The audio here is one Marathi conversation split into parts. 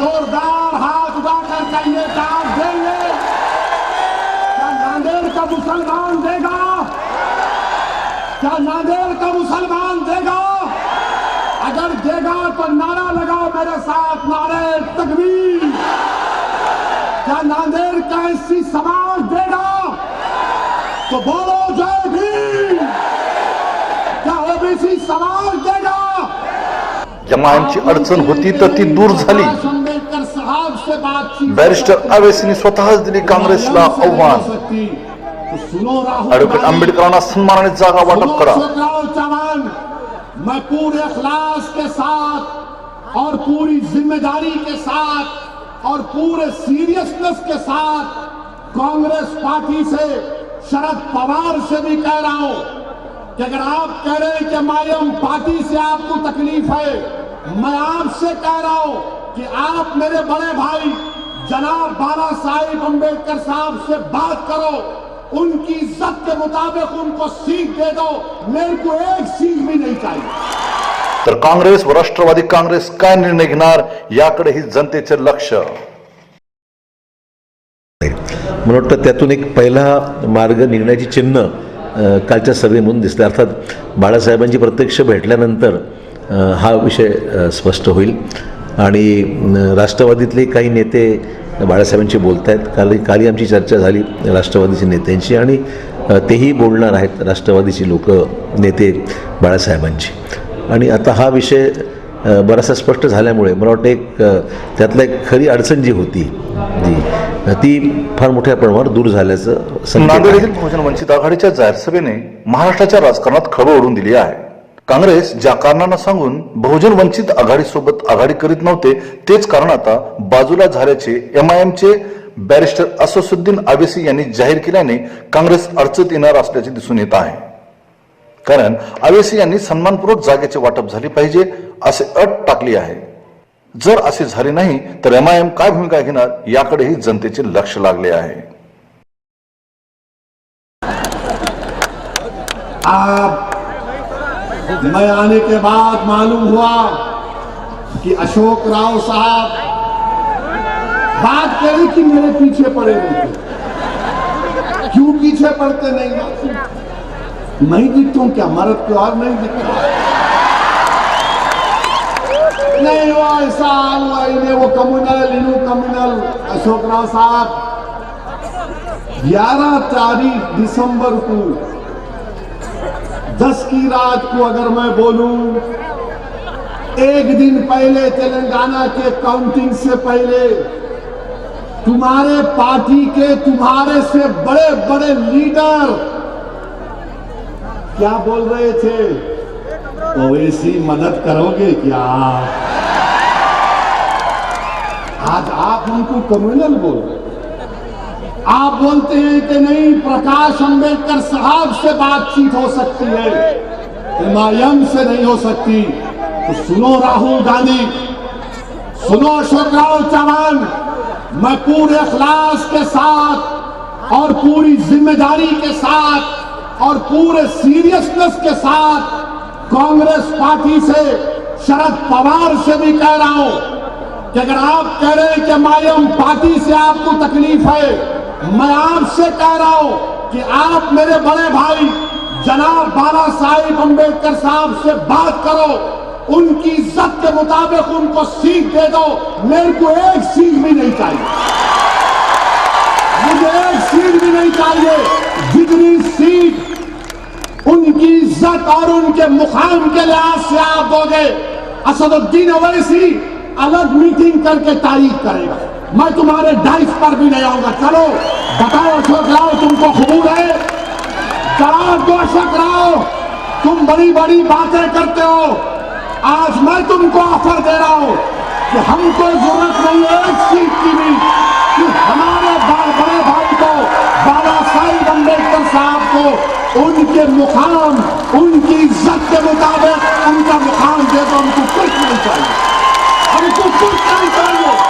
जोरदार हाथ उठाकर चाहिए आप देंगे क्या नांदेड़ का मुसलमान देगा क्या नांदेड़ का मुसलमान देगा अगर देगा तो नारा लगाओ मेरे साथ नारे तकबीर. क्या नांदेड़ का ऐसी समाज देगा तो बोलो जय भीम. क्या ओबीसी समाज देगा एमआयएमची अडचण होती तर ती दूर झाली. बॅरिस्टर अवेसीने स्वतःच दिली काँग्रेसला आव्हान. ॲडव्होकेट सुनो आंबेडकरांना सन्मानाने जागा वाटप करा. मैं पूरे अखलास के साथ और पूरी जिम्मेदारी के साथ और पूरे सीरियसनेस के साथ कांग्रेस पार्टी से शरद पवार से भी कह रहा हूं कि अगर आप कह रहे हैं कि मायम पार्टी से आपको तकलीफ है मैं आपसे कह रहा हूं कि आप मेरे बड़े भाई जनाब बाबा साहिब अम्बेडकर साहब से बात करो। उनकी इज्जत के मुताबिक उनको सीट दे दो। मेरे को एक सीट भी नहीं चाहिए। तर काँग्रेस व राष्ट्रवादी काँग्रेस काय निर्णय घेणार? याकडे ही जनतेचे लक्ष. मला वाटतं त्यातून एक पहिला मार्ग निघण्याची चिन्ह कालच्या सभेमधून दिसले अर्थात बाळासाहेबांची प्रत्यक्ष भेटल्यानंतर हा विषय स्पष्ट होईल. आणि राष्ट्रवादीतले काही नेते बाळासाहेबांशी बोलत आहेत काल काली आमची चर्चा झाली राष्ट्रवादीच्या नेत्यांची आणि तेही बोलणार आहेत राष्ट्रवादीची लोक नेते बाळासाहेबांची. आणि आता हा विषय बराचसा स्पष्ट झाल्यामुळे मला वाटतं एक त्यातला एक खरी अडचण जी होती जी ती फार मोठ्या प्रमाणावर दूर झाल्याचं नांदेड बहुजन वंचित आघाडीच्या जाहीर सभेने महाराष्ट्राच्या राजकारणात खळबळ उडून दिली आहे. काँग्रेस ज्या कारणांना सांगून बहुजन वंचित आघाडीसोबत आघाडी करीत नव्हते तेच कारण आता बाजूला झाल्याचे एमआयएमचे बॅरिस्टर असोसुद्दीन आवेसी यांनी जाहीर केल्याने काँग्रेस अडचणीत येणार असल्याचे दिसून येत आहे. कारण आवेसी यांनी सन्मानपूर्वक जागेचे वाटप झाले पाहिजे असे अट टाकली आहे. जर असे झाले नाही तर एम आय एम काय भूमिका घेणार याकडेही जनतेचे लक्ष लागले आहे. आप मैं आने के बाद मालूम हुआ कि अशोक राव साहब बात करी कि मेरे पीछे पड़े नहीं थे क्यों पीछे पड़ते नहीं मैं दिखता हूं क्या मरद को और नहीं दिखता नहीं वो ऐसा हुआ इन्हें वो कम्युनल इनू कम्युनल अशोक राव साहब 11 तारीख दिसंबर को दस की रात को अगर मैं बोलूं एक दिन पहले तेलंगाना के काउंटिंग से पहले तुम्हारे पार्टी के तुम्हारे से बड़े बड़े लीडर क्या बोल रहे थे ओवैसी मदद करोगे क्या आज आप हमको कम्युनल बोल रहे हैं। आप बोलते हैं कि नहीं प्रकाश अंबेडकर साहब से बातचीत हो सकती है एमआईएम से नहीं हो सकती तो सुनो राहुल गांधी सुनो अशोकराव चव्हाण मैं पूरे अखलास के साथ और पूरी जिम्मेदारी के साथ और पूरे सीरियसनेस के साथ कांग्रेस पार्टी से शरद पवार से भी कह रहा हूं कि अगर आप कह रहे हैं कि मायम पार्टी से आपको तकलीफ है मैं आपसे कह रहा हूं कि आप मेरे बड़े भाई जनाब बाबा साहिब अम्बेडकर साहब से बात करो उनकी इज्जत के मुताबिक उनको सीट दे दो मेरे को एक सीट भी नहीं चाहिए मुझे एक सीट भी नहीं चाहिए जितनी सीट उनकी इज्जत और उनके मुकाम के लिहाज से आप दोगे असदुद्दीन अवैसी अलग मीटिंग करके तारीफ करेगा मैं तुम्हारे डाइस पर भी नहीं आऊंगा। चलो बताओ अशोक राव तुमको खबूर है? जवाब दो अशोक राव तुम बड़ी बड़ी बातें करते हो। आज मैं तुमको ऑफर दे रहा हूं कि हमको जरूरत नहीं है एक सीट की भी कि हमारे बड़े भाई को बाबा साहिब अम्बेडकर साहब को उनके मुकाम उनकी इज्जत के मुताबिक उनका मुकाम दे दो हमको कुछ नहीं चाहिए। हमको कुछ नहीं चाहिए।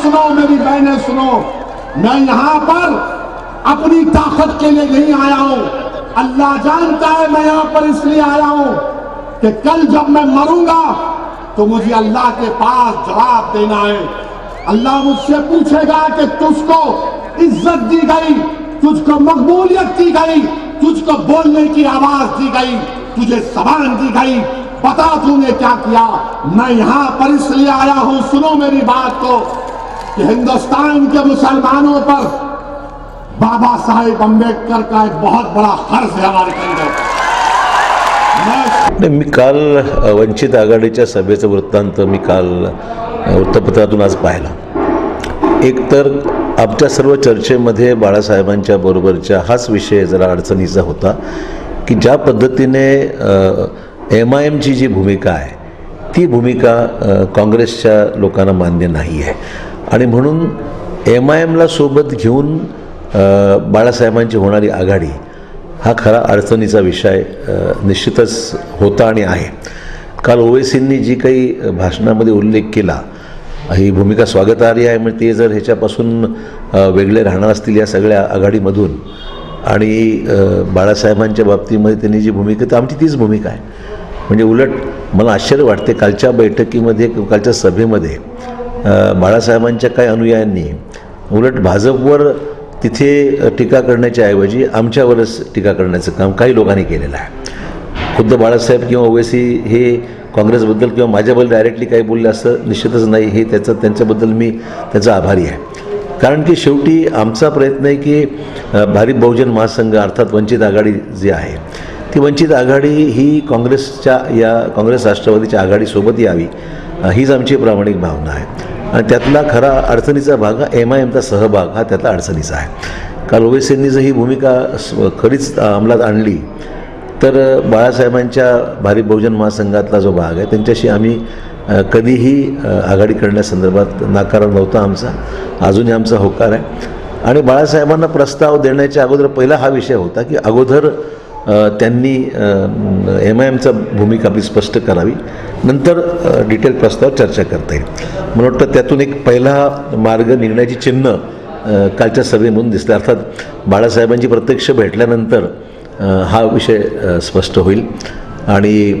मेरे भाइयों सुनो मेरी बहनें सुनो मैं यहाँ पर अपनी ताकत के लिए नहीं आया हूं अल्लाह जानता है मैं यहाँ पर इसलिए आया हूं कि कल जब मैं मरूंगा तो मुझे अल्लाह के पास जवाब देना है अल्लाह मुझसे पूछेगा कि तुझको इज्जत दी गई तुझको मकबूलियत दी गई तुझको बोलने की आवाज दी गई तुझे जबान दी गई बता तूने क्या किया मैं यहां पर इसलिए आया हूं सुनो मेरी बात को कि हिंदुस्तान के मुसलमानों पर बाबा साहेब अम्बेडकर का एक बहुत बड़ा फर्ज है हमारे कंधों मी काल वंचित आघाडीच्या सभेचं वृत्तांत मी काल वृत्तपत्रातून आज पाहिला. एकतर आमच्या सर्व चर्चेमध्ये बाळासाहेबांच्या बरोबरच्या हाच विषय जरा अडचणीचा होता की ज्या पद्धतीने एम आय एमची जी भूमिका आहे ती भूमिका काँग्रेसच्या लोकांना मान्य नाही आहे. आणि म्हणून एम आय एमला सोबत घेऊन बाळासाहेबांची होणारी आघाडी हा खरा अडचणीचा विषय निश्चितच होता आणि आहे. काल ओवेसींनी जी काही भाषणामध्ये उल्लेख केला ही भूमिका स्वागतार्ह आहे म्हणजे ते जर ह्याच्यापासून वेगळे राहणार असतील या सगळ्या आघाडीमधून आणि बाळासाहेबांच्या बाबतीमध्ये त्यांनी जी भूमिका तर आमची तीच भूमिका आहे. म्हणजे उलट मला आश्चर्य वाटते कालच्या बैठकीमध्ये कालच्या सभेमध्ये बाळासाहेबांच्या काही अनुयायांनी उलट भाजपवर तिथे टीका करण्याच्या ऐवजी आमच्यावरच टीका करण्याचं काम काही लोकांनी केलेलं आहे. खुद्द बाळासाहेब किंवा ओवेसी हे काँग्रेसबद्दल किंवा माझ्याबद्दल डायरेक्टली काही बोलले असं निश्चितच नाही हे त्याचं त्यांच्याबद्दल मी त्याचा आभारी आहे. कारण की शेवटी आमचा प्रयत्न आहे की अ, भारिप बहुजन महासंघ अर्थात वंचित आघाडी जी आहे ती वंचित आघाडी ही काँग्रेसच्या या काँग्रेस राष्ट्रवादीच्या आघाडीसोबत यावी हीच आमची प्रामाणिक भावना आहे. आणि त्यातला खरा अडचणीचा भाग हा एम आय एमचा सहभाग हा त्यातला अडचणीचा आहे. काल ओवेसींनी जर ही भूमिका खरीच अंमलात आणली तर बाळासाहेबांच्या भारिप बहुजन महासंघातला जो भाग आहे त्यांच्याशी आम्ही कधीही आघाडी करण्यासंदर्भात नाकार नव्हता आमचा. अजूनही आमचा होकार आहे. आणि बाळासाहेबांना प्रस्ताव देण्याच्या अगोदर पहिला हा विषय होता की अगोदर त्यांनी एम आय एमचा भूमिका आपली स्पष्ट करावी. नंतर डिटेल प्रस्ताव चर्चा करता येईल. मला वाटतं त्यातून एक पहिला मार्ग निघण्याची चिन्ह कालच्या सभेमधून दिसले. अर्थात बाळासाहेबांची प्रत्यक्ष भेटल्यानंतर हा विषय स्पष्ट होईल. आणि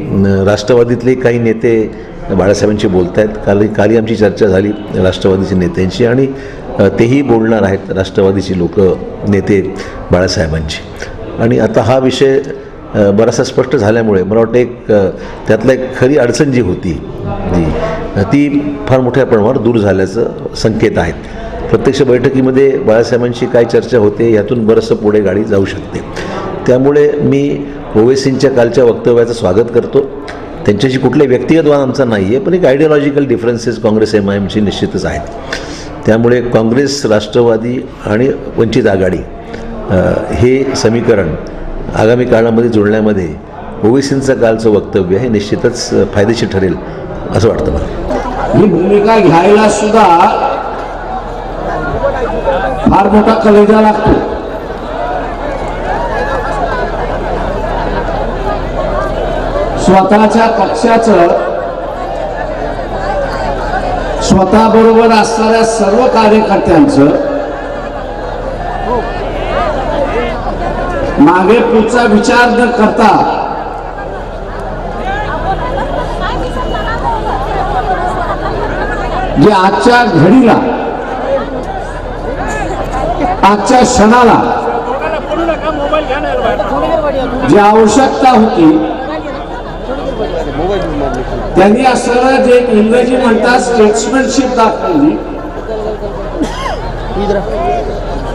राष्ट्रवादीतले काही नेते बाळासाहेबांशी बोलत आहेत काल काली आमची चर्चा झाली राष्ट्रवादीच्या नेत्यांची आणि तेही बोलणार आहेत राष्ट्रवादीची लोक नेते बाळासाहेबांची आणि आता हा विषय बराचसा स्पष्ट झाल्यामुळे मला वाटतं एक त्यातला एक खरी अडचण जी होती जी ती फार मोठ्या प्रमाणावर दूर झाल्याचं संकेत आहेत. प्रत्यक्ष बैठकीमध्ये बाळासाहेबांशी काय चर्चा होते यातून बरंचसं पुढे गाडी जाऊ शकते. त्यामुळे मी ओवेसींच्या कालच्या वक्तव्याचं स्वागत करतो. त्यांच्याशी कुठलाही व्यक्तिगत वाद आमचा नाही आहे पण एक ideological differences Congress M I एमशी निश्चितच आहेत. त्यामुळे काँग्रेस राष्ट्रवादी आणि वंचित आघाडी हे समीकरण आगामी काळामध्ये जुळण्यामध्ये ओवेसींचं कालचं वक्तव्य हे निश्चितच फायदेशीर ठरेल असं वाटतं मला. ही भूमिका घ्यायला सुद्धा फार मोठा कलेजा लागतो. स्वतःच्या पक्षाचं स्वतः बरोबर असणाऱ्या सर्व कार्यकर्त्यांचं मागे पुढचा विचार न करता जे आजच्या घडीला आजच्या क्षणाला जी आवश्यकता होती त्यांनी असं जे इंग्रजी म्हणतात स्टेट्समॅनशिप दाखवली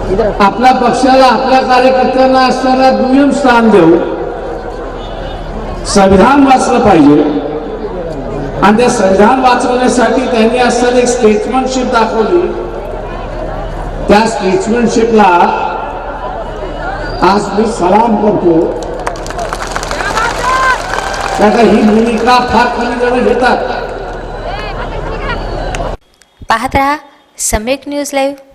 आपल्या पक्षाला आपल्या कार्यकर्त्यांना असताना दुय्यम स्थान देऊ संविधान वाचलं पाहिजे. आणि त्या संविधान वाचवण्यासाठी त्यांनी असताना एक स्टेट्समॅनशिप दाखवली. त्या स्टेट्समॅनशिपला आज मी सलाम करतो. त्याचा ही भूमिका फार कमी जण घेतात. पाहत राहा सम्यक न्यूज लाईव्ह.